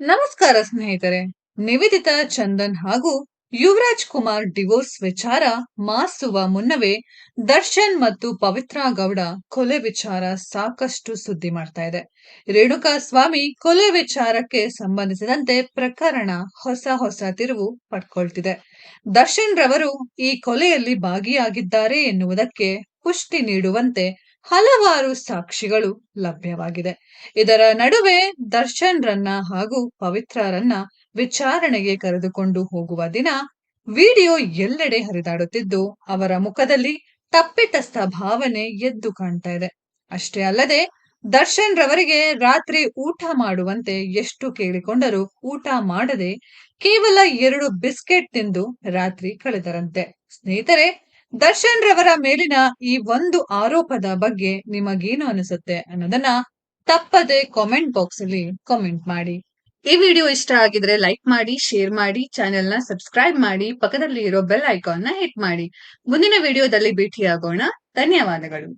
ನಮಸ್ಕಾರ ಸ್ನೇಹಿತರೆ. ನಿವೇದಿತಾ ಚಂದನ್ ಹಾಗೂ ಯುವರಾಜ್ ಕುಮಾರ್ ಡಿವೋರ್ಸ್ ವಿಚಾರ ಮಾಸುವ ಮುನ್ನವೇ ದರ್ಶನ್ ಮತ್ತು ಪವಿತ್ರ ಗೌಡ ಕೊಲೆ ವಿಚಾರ ಸಾಕಷ್ಟು ಸುದ್ದಿ ಮಾಡ್ತಾ ಇದೆ. ರೇಣುಕಾ ಸ್ವಾಮಿ ಕೊಲೆ ವಿಚಾರಕ್ಕೆ ಸಂಬಂಧಿಸಿದಂತೆ ಪ್ರಕರಣ ಹೊಸ ಹೊಸ ತಿರುವು ಪಡ್ಕೊಳ್ತಿದೆ. ದರ್ಶನ್ ರವರು ಈ ಕೊಲೆಯಲ್ಲಿ ಭಾಗಿಯಾಗಿದ್ದಾರೆ ಎನ್ನುವುದಕ್ಕೆ ಪುಷ್ಟಿ ನೀಡುವಂತೆ ಹಲವಾರು ಸಾಕ್ಷಿಗಳು ಲಭ್ಯವಾಗಿದೆ. ಇದರ ನಡುವೆ ದರ್ಶನ್ ರನ್ನ ಹಾಗೂ ಪವಿತ್ರರನ್ನ ವಿಚಾರಣೆಗೆ ಕರೆದುಕೊಂಡು ಹೋಗುವ ದಿನ ವಿಡಿಯೋ ಎಲ್ಲೆಡೆ ಹರಿದಾಡುತ್ತಿದ್ದು, ಅವರ ಮುಖದಲ್ಲಿ ತಪ್ಪಿತಸ್ಥ ಭಾವನೆ ಎದ್ದು ಕಾಣ್ತಾ ಇದೆ. ಅಷ್ಟೇ ಅಲ್ಲದೆ ದರ್ಶನ್ ರವರಿಗೆ ರಾತ್ರಿ ಊಟ ಮಾಡುವಂತೆ ಎಷ್ಟು ಕೇಳಿಕೊಂಡರೂ ಊಟ ಮಾಡದೆ ಕೇವಲ ಎರಡು ಬಿಸ್ಕೆಟ್ ತಿಂದು ರಾತ್ರಿ ಕಳೆದರಂತೆ. ಸ್ನೇಹಿತರೆ ದರ್ಶನ್ ರವರ ಮೇಲಿನ ಈ ಒಂದು ಆರೋಪದ ಬಗ್ಗೆ ನಿಮಗೇನು ಅನಿಸುತ್ತೆ ಅನ್ನೋದನ್ನ ತಪ್ಪದೆ ಕಾಮೆಂಟ್ ಬಾಕ್ಸ್ ಅಲ್ಲಿ ಕಾಮೆಂಟ್ ಮಾಡಿ. ಈ ವಿಡಿಯೋ ಇಷ್ಟ ಆಗಿದ್ರೆ ಲೈಕ್ ಮಾಡಿ ಶೇರ್ ಮಾಡಿ ಚಾನೆಲ್ನ ಸಬ್ಸ್ಕ್ರೈಬ್ ಮಾಡಿ ಪಕ್ಕದಲ್ಲಿ ಇರೋ ಬೆಲ್ ಐಕಾನ್ನ ಹಿಟ್ ಮಾಡಿ. ಮುಂದಿನ ವಿಡಿಯೋದಲ್ಲಿ ಭೇಟಿಯಾಗೋಣ. ಧನ್ಯವಾದಗಳು.